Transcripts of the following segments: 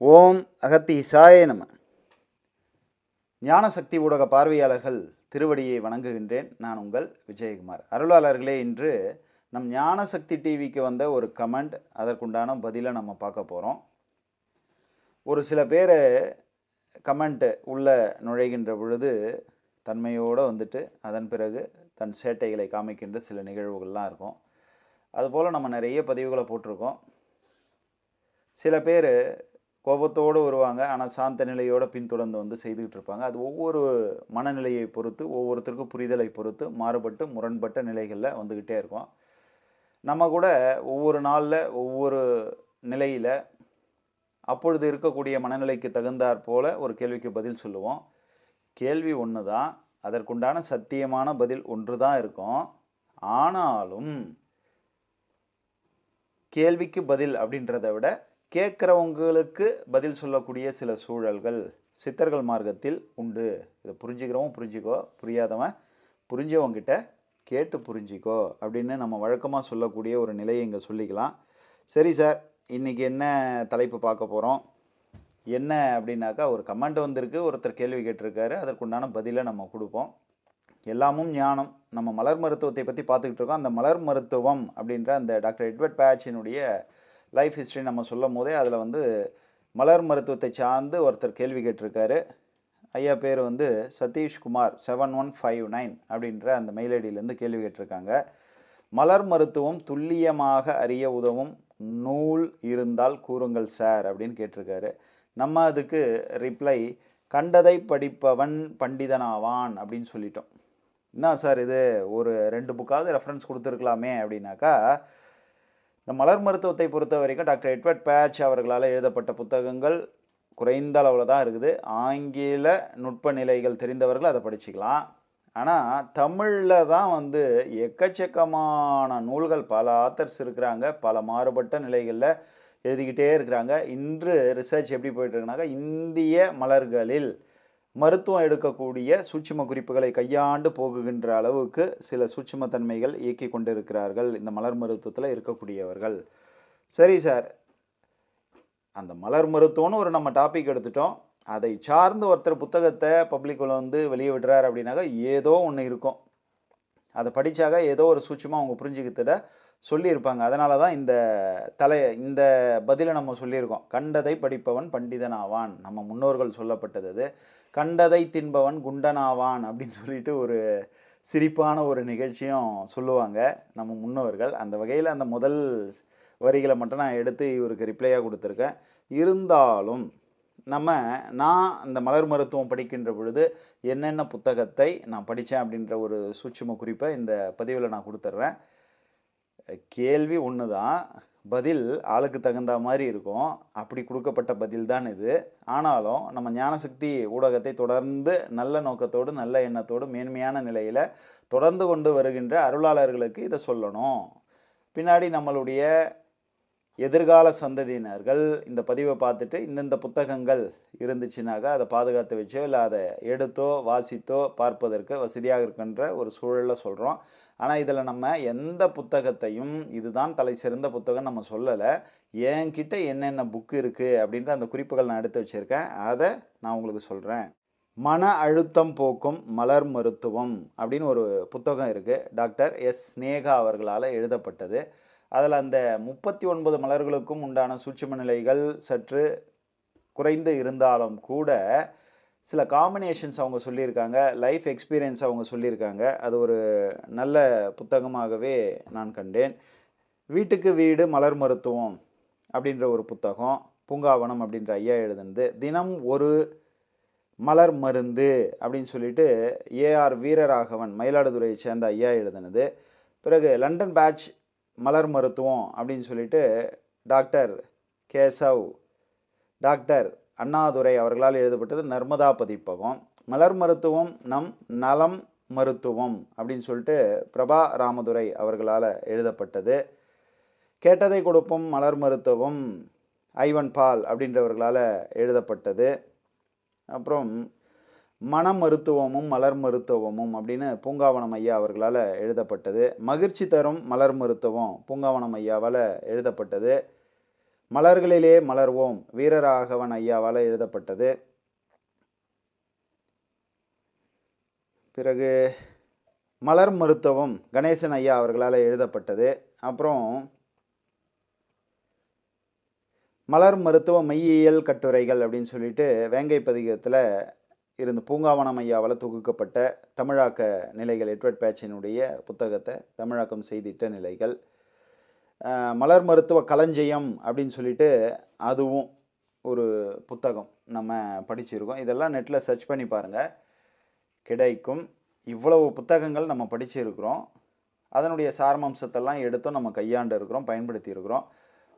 ஓம் அகத்தீசாய நம. ஞானசக்தி ஊடக பார்வையாளர்கள் திருவடியை வணங்குகின்றேன். நான் உங்கள் விஜயகுமார். அருளாளர்களே இன்று நம் ஞானசக்தி டிவிக்கு வந்த ஒரு கமெண்ட் அதற்குண்டான பதிலை நம்ம பார்க்க போகிறோம் ஒரு சில பேர் கமெண்ட்டு உள்ளே நுழைகின்ற பொழுது தன்மையோடு வந்துட்டு அதன் பிறகு தன் சேட்டைகளை காமிக்கின்ற சில நிகழ்வுகள்லாம் இருக்கும். அதுபோல் நம்ம நிறைய பதிவுகளை போட்டிருக்கோம். சில பேர் கோபத்தோடு வருவாங்க. ஆனால் சாந்த நிலையோடு பின்தொடர்ந்து வந்து செய்துக்கிட்டு இருப்பாங்க. அது ஒவ்வொரு மனநிலையை பொறுத்து ஒவ்வொருத்தருக்கும் புரிதலை பொறுத்து மாறுபட்டு முரண்பட்ட நிலைகளில் வந்துக்கிட்டே இருக்கும். நம்ம கூட ஒவ்வொரு நாளில் ஒவ்வொரு நிலையில் அப்பொழுது இருக்கக்கூடிய மனநிலைக்கு தகுந்தாற் போல் ஒரு கேள்விக்கு பதில் சொல்லுவோம். கேள்வி ஒன்று தான் அதற்குண்டான சத்தியமான பதில் ஒன்று தான் இருக்கும். ஆனாலும் கேள்விக்கு பதில் அப்படின்றத விட கேட்குறவங்களுக்கு பதில் சொல்லக்கூடிய சில சூழல்கள் சித்தர்கள் மார்க்கத்தில் உண்டு. இதை புரிஞ்சுக்கிறவன் புரிஞ்சுக்கோ புரியாதவன் புரிஞ்சவங்கிட்ட கேட்டு புரிஞ்சிக்கோ அப்படின்னு நம்ம வழக்கமாக சொல்லக்கூடிய ஒரு நிலையை இங்கே சொல்லிக்கலாம். சரி சார் இன்றைக்கி என்ன தலைப்பு பார்க்க போகிறோம் என்ன அப்படின்னாக்கா ஒரு கமெண்ட் வந்திருக்கு ஒருத்தர் கேள்வி கேட்டிருக்காரு அதற்குண்டான பதிலை நம்ம கொடுப்போம். எல்லாமும் ஞானம். நம்ம மலர் மருத்துவத்தை பற்றி பார்த்துக்கிட்டு இருக்கோம். அந்த மலர் மருத்துவம் அப்படின்ற அந்த டாக்டர் எட்வர்ட் பேட்சினுடைய லைஃப் ஹிஸ்ட்ரி நம்ம சொல்லும் போதே அதில் வந்து மலர் மருத்துவத்தை சார்ந்து ஒருத்தர் கேள்வி கேட்டிருக்காரு. ஐயா பேர் வந்து Sathishkumar seven one five nine அப்படின்ற அந்த மெயில் ஐடியிலேருந்து கேள்வி கேட்டிருக்காங்க. மலர் மருத்துவம் துல்லியமாக அறிய உதவும் நூல் இருந்தால் கூறுங்கள் சார் அப்படின்னு கேட்டிருக்காரு. நம்ம அதுக்கு ரிப்ளை கண்டதை படிப்பவன் பண்டிதனாவான் அப்படின்னு சொல்லிட்டோம். என்ன சார் இது? ஒரு ரெண்டு புக்காவது ரெஃபரன்ஸ் கொடுத்துருக்கலாமே அப்படின்னாக்கா இந்த மலர் மருத்துவத்தை பொறுத்த வரைக்கும் டாக்டர் எட்வர்ட் பேட்ச் அவர்களால் எழுதப்பட்ட புத்தகங்கள் குறைந்த அளவில் தான் இருக்குது. ஆங்கில நுட்ப நிலைகள் தெரிந்தவர்கள் அதை படிச்சுக்கலாம். ஆனால் தமிழில் தான் வந்து எக்கச்சக்கமான நூல்கள் பல ஆத்தர்ஸ் இருக்கிறாங்க. பல மாறுபட்ட நிலைகளில் எழுதிக்கிட்டே இருக்கிறாங்க. இன்று ரிசர்ச் எப்படி போயிட்டுருக்குனாக்கா இந்திய மலர்களில் மருத்துவம் எடுக்கக்கூடிய சூட்சும குறிப்புகளை கையாண்டு போகுகின்ற அளவுக்கு சில சூட்சும தன்மைகள் இயக்கி கொண்டிருக்கிறார்கள் இந்த மலர் மருத்துவத்தில் இருக்கக்கூடியவர்கள். சரி சார். அந்த மலர் மருத்துவம்னு ஒரு நம்ம டாபிக் எடுத்துட்டோம். அதை சார்ந்து ஒருத்தர் புத்தகத்தை பப்ளிக்கில் வந்து வெளியே விடுறார் அப்படின்னாக்கா ஏதோ ஒன்று இருக்கும். அதை படித்தாக்க ஏதோ ஒரு சூட்சமாக அவங்க புரிஞ்சுக்கிட்டதை சொல்லியிருப்பாங்க. அதனால தான் இந்த தலை இந்த பதிலை நம்ம சொல்லியிருக்கோம். கண்டதை படிப்பவன் பண்டிதனாவான். நம்ம முன்னோர்கள் சொல்லப்பட்டது அது. கண்டதை தின்பவன் குண்டனாவான் அப்படின்னு சொல்லிட்டு ஒரு சிரிப்பான ஒரு நிகழ்ச்சியும் சொல்லுவாங்க நம்ம முன்னோர்கள். அந்த வகையில் அந்த முதல் வரிகளை மட்டும் நான் எடுத்து இவருக்கு ரிப்ளையாக கொடுத்துருக்கேன். இருந்தாலும் நம்ம நான் இந்த மலர் மருத்துவம் படிக்கின்ற பொழுது என்னென்ன புத்தகத்தை நான் படித்தேன் அப்படின்ற ஒரு சூட்சும குறிப்பை இந்த பதிவில் நான் கொடுத்துட்றேன் கேள்வி ஒன்று தான் பதில் ஆளுக்கு தகுந்த மாதிரி இருக்கும். அப்படி கொடுக்கப்பட்ட பதில் தான் இது. ஆனாலும் நம்ம ஞானசக்தி ஊடகத்தை தொடர்ந்து நல்ல நோக்கத்தோடு நல்ல எண்ணத்தோடு மேன்மையான நிலையில் தொடர்ந்து கொண்டு வருகின்ற அருளாளர்களுக்கு இதை சொல்லணும். பின்னாடி நம்மளுடைய எதிர்கால சந்ததியினர்கள் இந்த பதிவை பார்த்துட்டு இந்தந்த புத்தகங்கள் இருந்துச்சுனாக்கா அதை பாதுகாத்து வச்சோ இல்லை அதை எடுத்தோ வாசித்தோ பார்ப்பதற்கு வசதியாக இருக்கின்ற ஒரு சூழலில் சொல்கிறோம் ஆனால் இதில் நம்ம எந்த புத்தகத்தையும் இதுதான் தலை சிறந்த புத்தகம் நம்ம சொல்லலை. என்கிட்ட என்னென்ன புக்கு இருக்குது அப்படின்ற அந்த குறிப்புகள் நான் எடுத்து வச்சுருக்கேன். அதை நான் உங்களுக்கு சொல்கிறேன் மன அழுத்தம் போக்கும் மலர் மருத்துவம் அப்படின்னு ஒரு புத்தகம் இருக்குது டாக்டர் எஸ். ஸ்னேகா அவர்களால் எழுதப்பட்டது. அதில் அந்த முப்பத்தி ஒன்பது மலர்களுக்கும் உண்டான சூட்சும நிலைகள் சற்று குறைந்து இருந்தாலும் கூட சில காம்பினேஷன்ஸ் அவங்க சொல்லியிருக்காங்க லைஃப் எக்ஸ்பீரியன்ஸ் அவங்க சொல்லியிருக்காங்க. அது ஒரு நல்ல புத்தகமாகவே நான் கண்டேன். வீட்டுக்கு வீடு மலர் மருத்துவம் அப்படின்ற ஒரு புத்தகம் பூங்காவனம் அப்படின்ற ஐயா எழுதுனது. தினம் ஒரு மலர் மருந்து அப்படின்னு சொல்லிட்டு ஏஆர் வீரராகவன் மயிலாடுதுறையை சேர்ந்த ஐயா எழுதுனது. பிறகு லண்டன் பேட்ச் மலர் மருத்துவம் அப்படின்னு சொல்லிட்டு டாக்டர் கேசவ் டாக்டர் அண்ணாதுரை அவர்களால் எழுதப்பட்டது நர்மதா பதிப்பகம். மலர் மருத்துவம் நம் நலம் மருத்துவம் அப்படின்னு சொல்லிட்டு பிரபா ராமதுரை அவர்களால் எழுதப்பட்டது. கேட்டதை கொடுப்போம் மலர் மருத்துவம் ஐவன் பால் அப்படின்றவர்களால் எழுதப்பட்டது. அப்புறம் மன மருத்துவமும் மலர் மருத்துவமும் அப்படின்னு பூங்காவனம் ஐயா அவர்களால் எழுதப்பட்டது. மகிழ்ச்சி தரும் மலர் மருத்துவம் பூங்காவனம் ஐயாவால் எழுதப்பட்டது. மலர்களிலே மலர்வோம் வீரராகவன் ஐயாவால் எழுதப்பட்டது. பிறகு மலர் மருத்துவம் கணேசன் ஐயா அவர்களால் எழுதப்பட்டது. அப்புறம் மலர் மருத்துவ மெய்யியல் கட்டுரைகள் அப்படின்னு சொல்லிட்டு வேங்கை பதிகத்தில் இருந்து பூங்காவனம் ஐயாவால் தொகுக்கப்பட்ட தமிழாக்க நிலைகள் எட்வர்ட் பேச்சினுடைய புத்தகத்தை தமிழாக்கம் செய்திட்ட நிலைகள். மலர் மருத்துவ களஞ்சியம் அப்படின்னு சொல்லிட்டு அதுவும் ஒரு புத்தகம் நம்ம படிச்சிருக்கோம். இதெல்லாம் நெட்டில் சர்ச் பண்ணி பாருங்கள் கிடைக்கும். இவ்வளவு புத்தகங்கள் நம்ம படிச்சிருக்கிறோம். அதனுடைய சாரமம்சத்தெல்லாம் எடுத்தும் நம்ம கையாண்டு இருக்கிறோம் பயன்படுத்தி இருக்கிறோம்.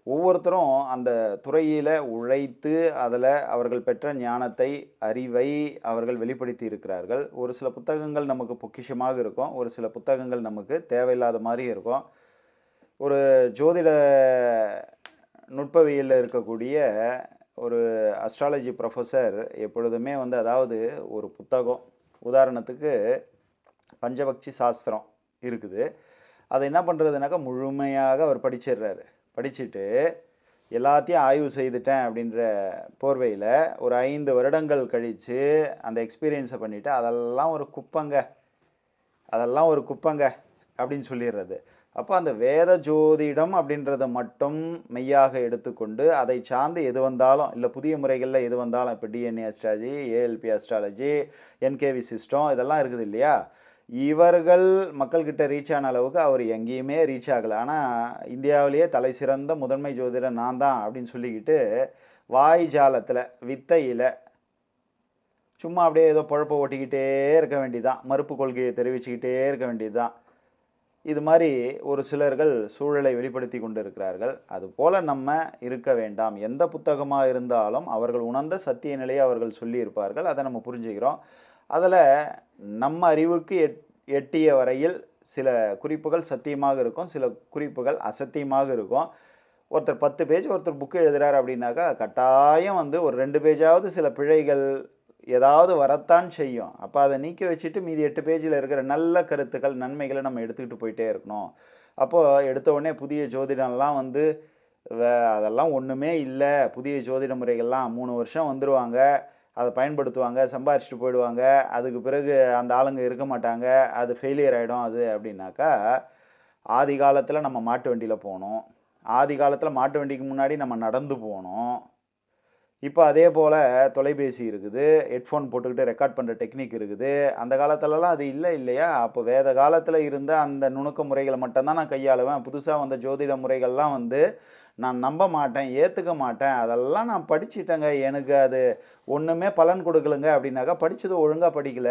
ஒவ்வொருத்தரும் அந்த துறையில் உழைத்து அதில் அவர்கள் பெற்ற ஞானத்தை அறிவை அவர்கள் வெளிப்படுத்தி இருக்கிறார்கள். ஒரு சில புத்தகங்கள் நமக்கு பொக்கிஷமாக இருக்கும். ஒரு சில புத்தகங்கள் நமக்கு தேவையில்லாத மாதிரி இருக்கும். ஒரு ஜோதிட நுட்பவியலில் இருக்கக்கூடிய ஒரு அஸ்ட்ராலஜி ப்ரொஃபஸர் எப்பொழுதுமே வந்து அதாவது ஒரு புத்தகம் உதாரணத்துக்கு பஞ்சபக்ஷி சாஸ்திரம் இருக்குது. அதை என்ன பண்ணுறதுனாக்கா முழுமையாக அவர் படிச்சிடுறாரு. படிச்சுட்டு எல்லாத்தையும் ஆய்வு செய்துட்டேன் அப்படின்ற போர்வையில் ஒரு ஐந்து வருடங்கள் கழித்து அந்த எக்ஸ்பீரியன்ஸை பண்ணிவிட்டு அதெல்லாம் ஒரு குப்பங்க. அதெல்லாம் ஒரு குப்பங்க. அப்படின்னு சொல்லிடுறது. அப்போ அந்த வேத ஜோதிடம் அப்படின்றத மட்டும் மெய்யாக எடுத்துக்கொண்டு அதை சார்ந்து எது வந்தாலும் இல்லை புதிய முறைகளில் எது வந்தாலும் இப்போ DNA astrology ALP astrology NKV system இதெல்லாம் இருக்குது இல்லையா? இவர்கள் மக்கள்கிட்ட ரீச் ஆன அளவுக்கு அவர் எங்கேயுமே ரீச் ஆகலை. ஆனால் இந்தியாவிலேயே தலை சிறந்த முதன்மை ஜோதிடர் நான் தான் அப்படின்னு சொல்லிக்கிட்டு வாய் ஜாலத்தில் வித்தையில் சும்மா அப்படியே ஏதோ பொழப்ப ஓட்டிக்கிட்டே இருக்க வேண்டியதுதான். மறுப்பு கொள்கையை தெரிவிச்சுக்கிட்டே இருக்க வேண்டியதுதான். இது மாதிரி ஒரு சிலர்கள் சூழலை வெளிப்படுத்தி கொண்டிருக்கிறார்கள். அதுபோல் நம்ம இருக்க வேண்டாம். எந்த புத்தகமாக இருந்தாலும் அவர்கள் உணர்ந்த சத்திய நிலையை அவர்கள் சொல்லியிருப்பார்கள். அதை நம்ம புரிஞ்சுக்கிறோம். அதில் நம்ம அறிவுக்கு எட் எட்டிய வரையில் சில குறிப்புகள் சத்தியமாக இருக்கும் சில குறிப்புகள் அசத்தியமாக இருக்கும். ஒருத்தர் பத்து பேஜ் ஒருத்தர் புக்கு எழுதுகிறார் அப்படின்னாக்கா கட்டாயம் வந்து ஒரு ரெண்டு பேஜாவது சில பிழைகள் ஏதாவது வரத்தான் செய்யும். அப்போ அதை நீக்கி வச்சுட்டு மீதி எட்டு பேஜில் இருக்கிற நல்ல கருத்துக்கள் நன்மைகளை நம்ம எடுத்துக்கிட்டு போயிட்டே இருக்கணும். அப்போது எடுத்த உடனே புதிய ஜோதிடம்லாம் வந்து வே- அதெல்லாம் ஒன்றுமே இல்லை. புதிய ஜோதிட முறைகள்லாம் மூணு வருஷம் வந்துடுவாங்க அதை பயன்படுத்துவாங்க சம்பாரிச்சிட்டு போயிடுவாங்க. அதுக்கு பிறகு அந்த ஆளுங்க இருக்க மாட்டாங்க. அது ஃபெயிலியர் ஆகிடும் அது அப்படின்னாக்கா ஆதி காலத்தில் நம்ம மாட்டு வண்டியில் போனோம். ஆதி காலத்தில் மாட்டு வண்டிக்கு முன்னாடி நம்ம நடந்து போனோம். இப்போ அதே போல் தொலைபேசி இருக்குது ஹெட்ஃபோன் போட்டுக்கிட்டு ரெக்கார்ட் பண்ணுற டெக்னிக் இருக்குது. அந்த காலத்துலலாம் அது இல்லை இல்லையா? அப்போ வேத காலத்தில் இருந்த அந்த நுணுக்க முறைகளை மட்டும்தான் நான் கையாளுவேன். புதுசாக வந்த ஜோதிட முறைகள்லாம் வந்து நான் நம்ப மாட்டேன் ஏற்றுக்க மாட்டேன். அதெல்லாம் நான் படிச்சிட்டேங்க. எனக்கு அது ஒன்றுமே பலன் கொடுக்கலங்க அப்படின்னாக்கா படித்தது ஒழுங்காக படிக்கல.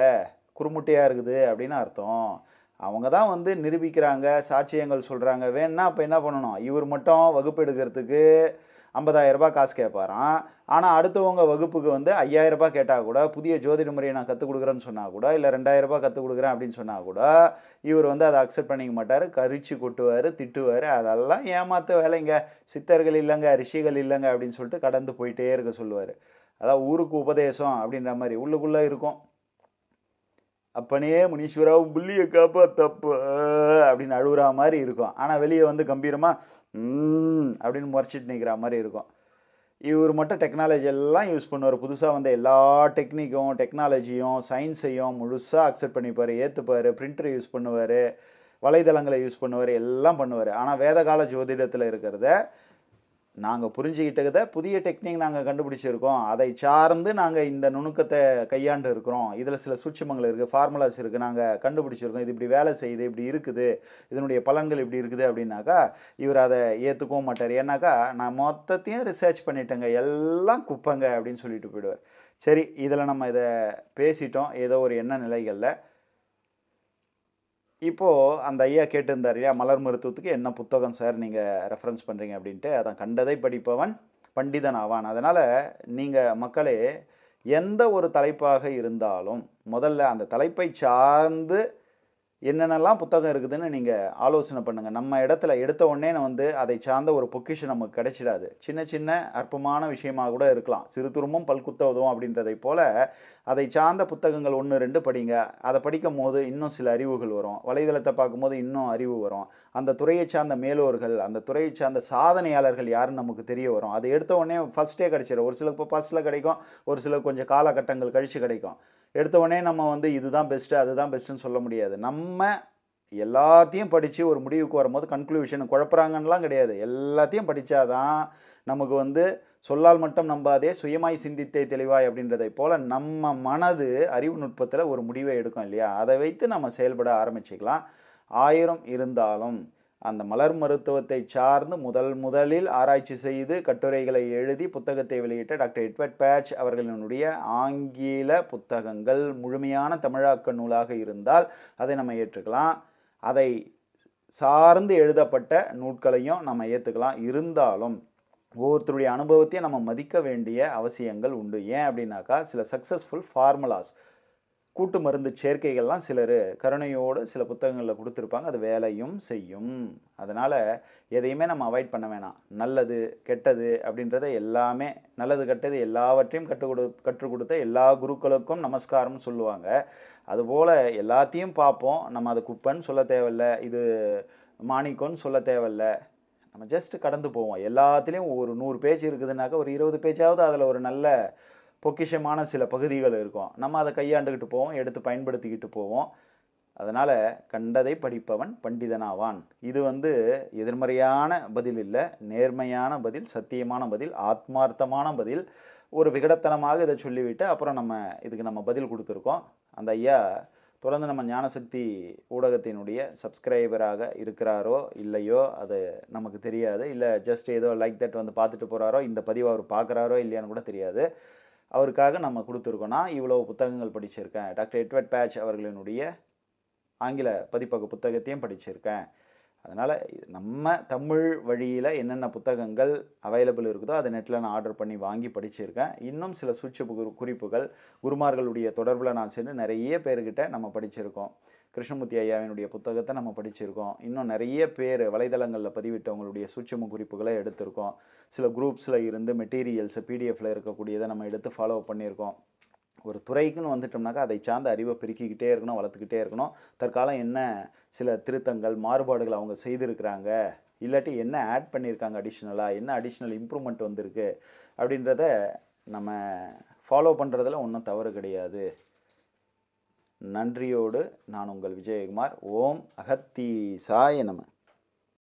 குறுமுட்டையாக இருக்குது அப்படின்னு அர்த்தம். அவங்க தான் வந்து நிரூபிக்கிறாங்க சாட்சியங்கள் சொல்கிறாங்க வேணா அப்போ என்ன பண்ணணும்? இவர் மட்டும் வகுப்பு எடுக்கிறதுக்கு 50000 ரூபாய் காசு கேட்பாராம். ஆனால் அடுத்தவங்க வகுப்புக்கு வந்து 5000 ரூபாய் கேட்டால் கூட புதிய ஜோதிட முறையை நான் கற்றுக் கொடுக்குறேன்னு சொன்னால் கூட இல்லை ரெண்டாயிரம் ரூபாய் கற்றுக் கொடுக்குறேன் அப்படின்னு சொன்னால் கூட இவர் வந்து அதை அக்செப்ட் பண்ணிக்க மாட்டார். கரிச்சு கொட்டுவார் திட்டுவார். அதெல்லாம் ஏமாற்ற வேலைங்க. சித்தர்கள் இல்லைங்க ரிஷிகள் இல்லைங்க அப்படின்னு சொல்லிட்டு கடந்து போயிட்டே இருக்க சொல்லுவார். அதான் ஊருக்கு உபதேசம் அப்படின்ற மாதிரி உள்ளுக்குள்ளே இருக்கும். அப்பனே முனீஸ்வராவும் புள்ளியை காப்பா தப்பு அப்படின்னு அழுகுற மாதிரி இருக்கும். ஆனால் வெளியே வந்து கம்பீரமாக அப்படின்னு முறைச்சிட்டு நிற்கிற மாதிரி இருக்கும். இவர் மட்டும் டெக்னாலஜி எல்லாம் யூஸ் பண்ணுவார். புதுசாக வந்த எல்லா டெக்னிக்கும் டெக்னாலஜியும் சயின்ஸையும் முழுசாக அக்செப்ட் பண்ணிப்பார் ஏற்றுப்பார் பிரிண்டர் யூஸ் பண்ணுவார் வலைதளங்களை யூஸ் பண்ணுவார் எல்லாம் பண்ணுவார். ஆனால் வேதகால ஜோதிடத்தில் இருக்கிறத நாங்கள் புரிஞ்சுக்கிட்டதை புதிய டெக்னிக் நாங்கள் கண்டுபிடிச்சிருக்கோம். அதை சார்ந்து நாங்கள் இந்த நுணுக்கத்தை கையாண்டு இருக்கிறோம். இதில் சில சூட்சமங்கள் இருக்குது ஃபார்முலாஸ் இருக்குது நாங்கள் கண்டுபிடிச்சிருக்கோம். இது இப்படி வேலை செய்யுது இப்படி இருக்குது. இதனுடைய பலன்கள் இப்படி இருக்குது அப்படின்னாக்கா இவர் அதை ஏற்றுக்கவும் மாட்டார். ஏன்னாக்கா நான் மொத்தத்தையும் ரிசர்ச் பண்ணிட்டேங்க. எல்லாம் குப்பங்க அப்படின்னு சொல்லிட்டு போயிடுவார். சரி இதில் நம்ம இதை பேசிட்டோம். ஏதோ ஒரு எண்ண நிலைகளில் இப்போது அந்த ஐயா கேட்டிருந்தார் இல்லையா மலர் மருத்துவத்துக்கு என்ன புத்தகம் சார் நீங்கள் ரெஃபரன்ஸ் பண்ணுறீங்க அப்படின்ட்டு. அதான் கண்டதை படிப்பவன் பண்டிதன் ஆவான். அதனால் நீங்கள் மக்களே எந்த ஒரு தலைப்பாக இருந்தாலும் முதல்ல அந்த தலைப்பை சார்ந்து என்னென்னலாம் புத்தகம் இருக்குதுன்னு நீங்கள் ஆலோசனை பண்ணுங்கள் நம்ம இடத்துல எடுத்த உடனே நான் வந்து அதை சார்ந்த ஒரு பொக்கிஷன் நமக்கு கிடைச்சிடாது. சின்ன சின்ன அற்பமான விஷயமாக கூட இருக்கலாம். சிறு துரும்பும் பல்குத்த உதவும் அப்படின்றதை போல் அதை சார்ந்த புத்தகங்கள் ஒன்று ரெண்டு படிங்க. அதை படிக்கும் போது இன்னும் சில அறிவுகள் வரும். வலைதளத்தை பார்க்கும்போது இன்னும் அறிவு வரும். அந்த துறையை சார்ந்த மேலோர்கள் அந்த துறையை சார்ந்த சாதனையாளர்கள் யாருன்னு நமக்கு தெரிய வரும். அதை எடுத்த உடனே ஃபஸ்ட்டே கிடைச்சிடும் ஒரு சில இப்போ ஃபஸ்ட்டில் கிடைக்கும். ஒரு சில கொஞ்சம் காலகட்டங்கள் கழித்து கிடைக்கும். எடுத்தவொடனே நம்ம வந்து இதுதான் பெஸ்ட்டு அதுதான் பெஸ்ட்டுன்னு சொல்ல முடியாது. நம்ம எல்லாத்தையும் படித்து ஒரு முடிவுக்கு வரும்போது கன்க்ளூஷன் குழப்பறாங்கன்னெலாம் கிடையாது. எல்லாத்தையும் படித்தாதான் நமக்கு வந்து சொல்லால் மட்டும் நம்பாதே சுயமாய் சிந்தித்தே தெளிவாய் அப்படின்றதை போல் நம்ம மனது அறிவு நுட்பத்தில் ஒரு முடிவை எடுக்கும் இல்லையா? அதை வைத்து நம்ம செயல்பட ஆரம்பிச்சுக்கலாம். ஆயிரம் இருந்தாலும் அந்த மலர் மருத்துவத்தை சார்ந்து முதல் முதலில் ஆராய்ச்சி செய்து கட்டுரைகளை எழுதி புத்தகத்தை வெளியிட்ட டாக்டர் எட்வர்ட் பேட்ச் அவர்களினுடைய ஆங்கில புத்தகங்கள் முழுமையான தமிழாக்க நூலாக இருந்தால் அதை நம்ம ஏற்றுக்கலாம். அதை சார்ந்து எழுதப்பட்ட நூட்களையும் நம்ம ஏற்றுக்கலாம் இருந்தாலும் ஒவ்வொருத்தருடைய அனுபவத்தையும் நம்ம மதிக்க வேண்டிய அவசியங்கள் உண்டு. ஏன் அப்படின்னாக்கா சில சக்ஸஸ்ஃபுல் ஃபார்முலாஸ் கூட்டு மருந்து சேர்க்கைகள்லாம் சிலர் கருணையோடு சில புத்தகங்களில் கொடுத்துருப்பாங்க. அது வேலையும் செய்யும். அதனால் எதையுமே நம்ம அவாய்ட் பண்ண வேணாம். நல்லது கெட்டது அப்படின்றத எல்லாமே நல்லது கெட்டது எல்லாவற்றையும் கற்றுக் கொடு கற்றுக் கொடுத்த எல்லா குருக்களுக்கும் நமஸ்காரம்னு சொல்லுவாங்க. அதுபோல் எல்லாத்தையும் பார்ப்போம். நம்ம அது குப்பைன்னு சொல்ல தேவையில்ல இது மாணிக்கம்னு சொல்ல தேவையில்ல. நம்ம ஜஸ்ட் கடந்து போவோம். எல்லாத்துலேயும் ஒரு நூறு பேஜ் இருக்குதுனாக்கா ஒரு இருபது பேஜாவது அதில் ஒரு நல்ல பொக்கிஷமான சில பகுதிகள் இருக்கும். நம்ம அதை கையாண்டுக்கிட்டு போவோம் எடுத்து பயன்படுத்திக்கிட்டு போவோம். அதனால் கண்டதை படிப்பவன் பண்டிதனாவான். இது வந்து எதிர்மறையான பதில் இல்லை நேர்மையான பதில் சத்தியமான பதில் ஆத்மார்த்தமான பதில். ஒரு விகடத்தனமாக இதை சொல்லிவிட்டு அப்புறம் நம்ம இதுக்கு நம்ம பதில் கொடுத்துருக்கோம். அந்த ஐயா தொடர்ந்து நம்ம ஞானசக்தி ஊடகத்தினுடைய சப்ஸ்கிரைபராக இருக்கிறாரோ இல்லையோ அது நமக்கு தெரியாது. இல்லை ஜஸ்ட் ஏதோ லைக் தட் வந்து பார்த்துட்டு போகிறாரோ இந்த பதிவை அவர் பார்க்குறாரோ இல்லையான்னு கூட தெரியாது. அவருக்காக நம்ம கொடுத்துருக்கோம். நான் இவ்வளோ புத்தகங்கள் படிச்சிருக்கேன். டாக்டர் எட்வர்ட் பேட்ச் அவர்களினுடைய ஆங்கில பதிப்பக புத்தகத்தையும் படிச்சிருக்கேன். அதனால் நம்ம தமிழ் வழியில் என்னென்ன புத்தகங்கள் அவைலபிள் இருக்குதோ அதை நெட்டில் நான் ஆர்டர் பண்ணி வாங்கி படிச்சிருக்கேன். இன்னும் சில சூட்ச குறிப்புகள் குருமார்களுடைய தொடர்பில் நான் சென்று நிறைய பேர்கிட்ட நம்ம படிச்சிருக்கோம். கிருஷ்ணமூர்த்தி ஐயாவினுடைய புத்தகத்தை நம்ம படிச்சிருக்கோம். இன்னும் நிறைய பேர் வலைதளங்களில் பதிவிட்டவங்களுடைய சூட்சம குறிப்புகளை எடுத்திருக்கோம். சில குரூப்ஸில் இருந்து மெட்டீரியல்ஸ் பிடிஎஃப்பில் இருக்கக்கூடியதை நம்ம எடுத்து ஃபாலோ பண்ணியிருக்கோம். ஒரு துறைக்குன்னு வந்துட்டோம்னாக்கா அதை சார்ந்த அறிவை பெருக்கிக்கிட்டே இருக்கணும் வளர்த்துக்கிட்டே இருக்கணும். தற்காலம் என்ன சில திருத்தங்கள் மாறுபாடுகள் அவங்க செய்திருக்கிறாங்க? இல்லாட்டி என்ன ஆட் பண்ணியிருக்காங்க அடிஷ்னலாக என்ன அடிஷ்னல் இம்ப்ரூவ்மெண்ட் வந்திருக்கு? அப்படின்றத நம்ம ஃபாலோ பண்ணுறதுல ஒன்றும் தவறு கிடையாது. நன்றியோடு நான் உங்கள் விஜயகுமார். ஓம் அகத்தீசாய நம.